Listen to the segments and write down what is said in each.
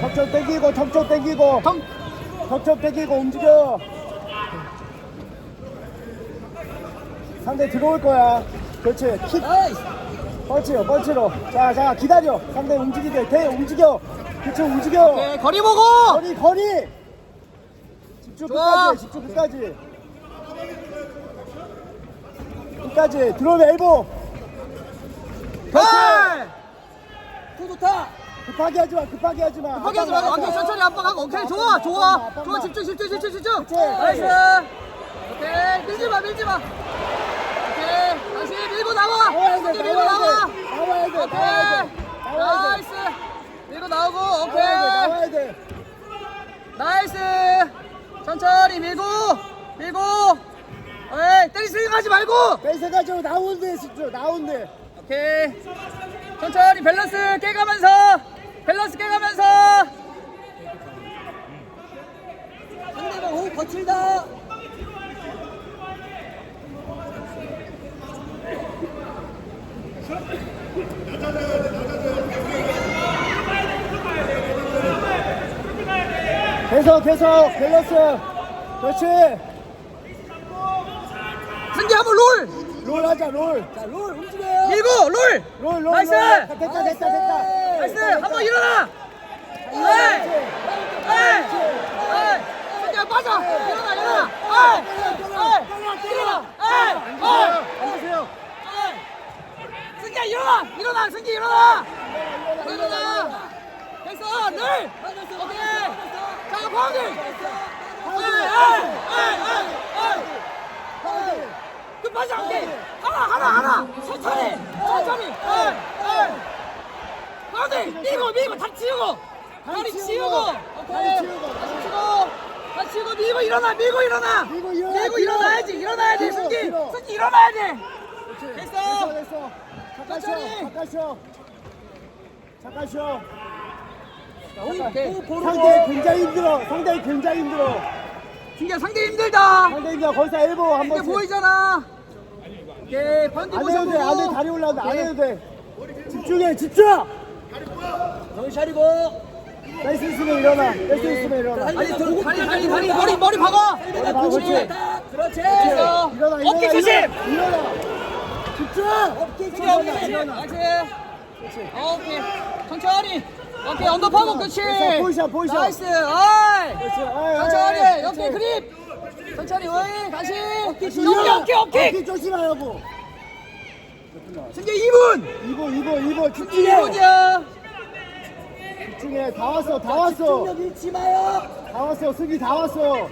턱점 땡기고 턱점 땡기고. 턱. 턱점 땡기고 움직여. 상대 들어올 거야. 그렇지. 킥. 펀치로 펀치로. 자자 기다려. 상대 움직이게 대 움직여. 그렇지 움직여. 오케이, 거리 보고. 거리 거리. 집중 좋아. 끝까지 집중 끝까지. 끝까지. 들어오면 엘보 발. 투 좋다. 급하게 하지 마 급하게 하지 마. 포기 하지 말고. 오케이 천천히 압박하고. 오케이 좋아 좋아. 좋아 집중 집중 집중 집중. 나이스. 오케이 밀지 마 밀지 마. 오케이 다시 밀고 나와. 나와야 밀고 나와야 나와. 돼. 나와야 돼 나와야 오케이 돼. 나와야 돼. 나이스. 밀고 나오고 나와야 돼 오케이. 나와야 돼. 나이스. 천천히 밀고 밀고. 에이 때리 스윙 하지 말고. 뺏어가지고 나온대 집중 나온대 오케이. 천천히 밸런스 깨가면서 밸런스 깨가면서. 상대방 호흡 거칠다. 계속 계속. 밸런스. 그렇지. 승기 한번 롤 롤 하자 롤. 자, 롤 움직여요. 밀고 롤! 롤, 롤, 나이스! 롤. 됐다, 됐다, 됐다. 나이스! 한번 일어나! 에이 에이 에이 승기야 빠져! 일어나 일어나! 에이 에이 일어나 에이 에이 앉으세요. 에이 승기야 일어나! 일어나 승기 일어나! 일어나 됐어! 늘 오케이! 자 파운딩 에이 에이 에이 에이 에이 급하지 않게 하나 하나 하나 천천히 천천히 에이 에이 파운딩 밀고 밀고 다 치우고 다리 치우고 오케이 치우고. 다시 치고 다시 치고 밀고 일어나 밀고 일어나 밀고 일어나, 밀고. 일어나야지 일어나야 돼 밀어, 승기 밀어. 승기 일어나야 돼 그렇지. 됐어. 됐어, 됐어. 잠깐 쉬어, 천천히. 잠깐 쉬어. 잠깐 쉬어. 상대 굉장히 힘들어. 상대 굉장히 힘들어. 승기야 상대 힘들다 상대 힘들어. 거기서 엘보 한 이게 번씩. 보이잖아 오케이 반대 안 해도 돼, 안 돼. 보고 다리 올라온다. 안 오케이. 해도 돼. 집중해, 집중! 정신 차리고. 뺄수 있으면 일어나. 뺄수 있으면 일어나. 아니 저 다리 다리 다리 머리 머리 박아 봐, 근육이 그렇지. 그렇지. 일어나, 일어나. 어깨 조심 일어나. 집중! 어깨 조심. 오케이 일어나. 나이스 오케이 천천히 오케이 언더파고 그렇지 됐어, 포지션, 포지션. 나이스 어이 그렇지. 어이, 천천히 어깨 그렇지. 그립 천천히 어이 다시 어깨 어깨 어깨 조심하라고. 승기 2분 2분, 2분, 2분. 승기 집중해. 2분이야 집중해. 다 왔어, 다 왔어. 집중력 잃지 마요. 다 왔어, 승기 다 왔어.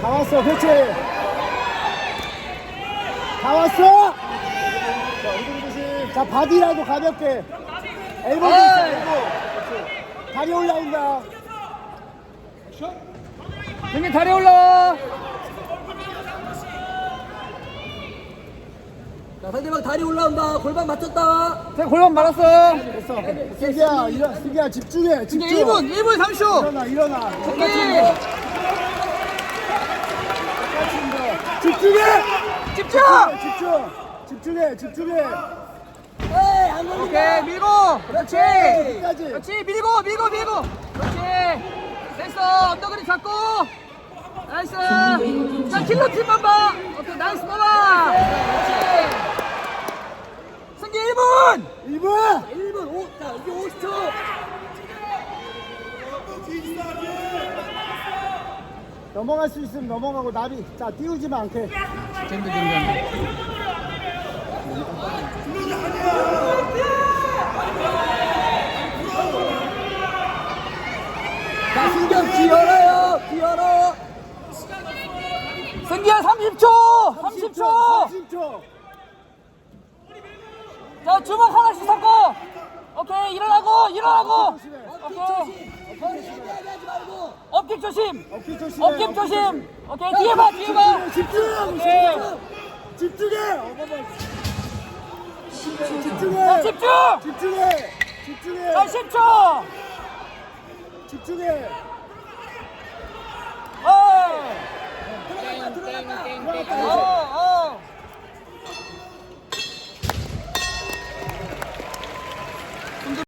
다 왔어, 그렇지. 다 왔어. 자, 엉덩이 조심. 자, 바디라도 가볍게. 엘보. 다리 올라온다. 승기 다리 올라와 자, 상대방 다리 올라온다. 골반 맞췄다. 자 골반 말았어 됐어. 승기야, 일어, 승기야, 집중해. 집중. 승기 1분 1분 30초 일어나, 일어나. 승기 집중해. 집중 집중. 집중해, 집중해. 에이, 안 오케이 걸린다. 밀고 그렇지 끝까지. 그렇지 밀고 밀고 밀고 그렇지 됐어 언더그립 잡고 나이스 자 킬러 팀만 봐 오케이 나이스 봐봐 그렇지 승기 1분 1분. 1분 5. 자, 이제 50초. 넘어갈 수 있으면 넘어가고 나비. 자, 띄우지만 않게. 자, 신경 귀 열어요. 귀 열어. 승기야 30초 30초 30초. 자 주먹 하나씩 잡고 오케이 일어나고 일어나고. 어깨 오케이. 어깨 조심 어깨 조심해. 어깨 조심 오케이 뒤에 봐 뒤에 봐. 집중. 집중해. 어머머. 집중해. 자 집중 집중해. 집중해. 자 10초 집중해. Thank you.